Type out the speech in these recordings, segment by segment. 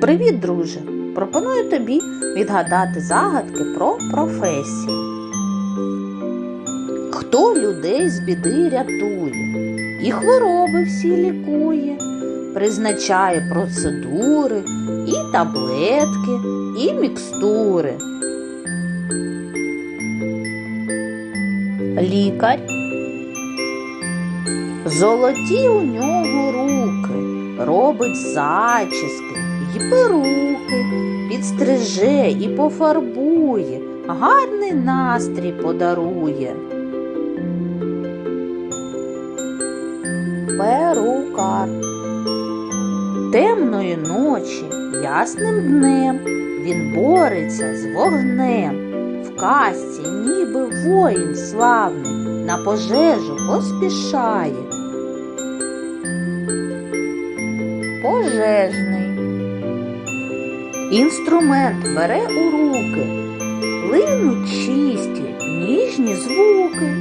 Привіт, друже! Пропоную тобі відгадати загадки про професії. Хто людей з біди рятує, і хвороби всі лікує, призначає процедури, і таблетки, і мікстури. Лікар. Золоті у нього руки, робить зачіски й перуки, підстриже і пофарбує, гарний настрій подарує. Перукар. Темної ночі, ясним днем він бореться з вогнем. В касті, ніби воїн славний, на пожежу поспішає. Пожежний. Інструмент бере у руки, линуть чисті, ніжні звуки.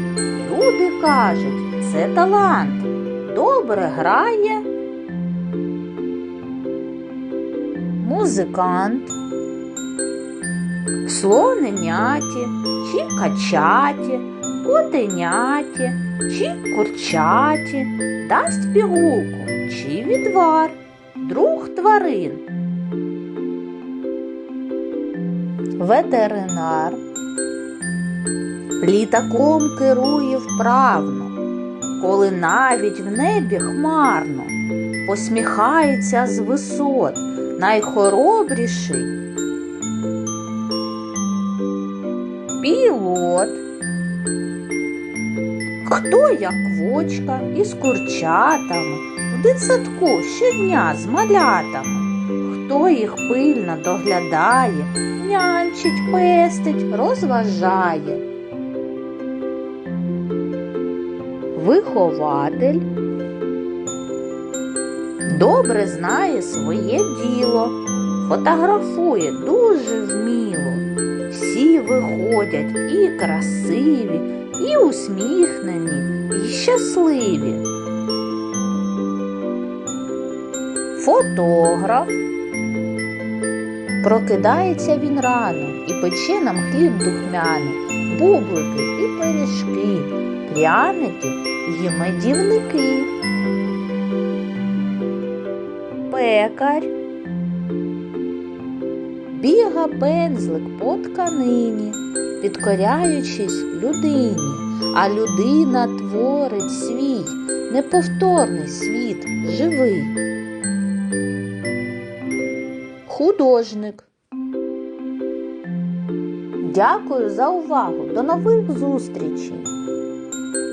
Люди кажуть, це талант, добре грає. Музикант, слоненяті чи качаті, котеняті чи курчаті, дасть пігулку чи відвар, друг тварин. Ветеринар. Літаком керує вправно, коли навіть в небі хмарно. Посміхається з висот найхоробріший пілот. Хто як квочка із курчатами в дитсадку щодня з малятами, хто їх пильно доглядає, нянчить, пестить, розважає. Вихователь добре знає своє діло, фотографує дуже вміло. Всі виходять і красиві, і усміхнені, і щасливі. Фотограф. Прокидається він рано і пече нам хліб духмяний, бублики і пиріжки, пряники і медівники. Пекар. Біга пензлик по тканині, підкоряючись людині, а людина творить свій неповторний світ живий. Художник. Дякую за увагу. До нових зустрічей!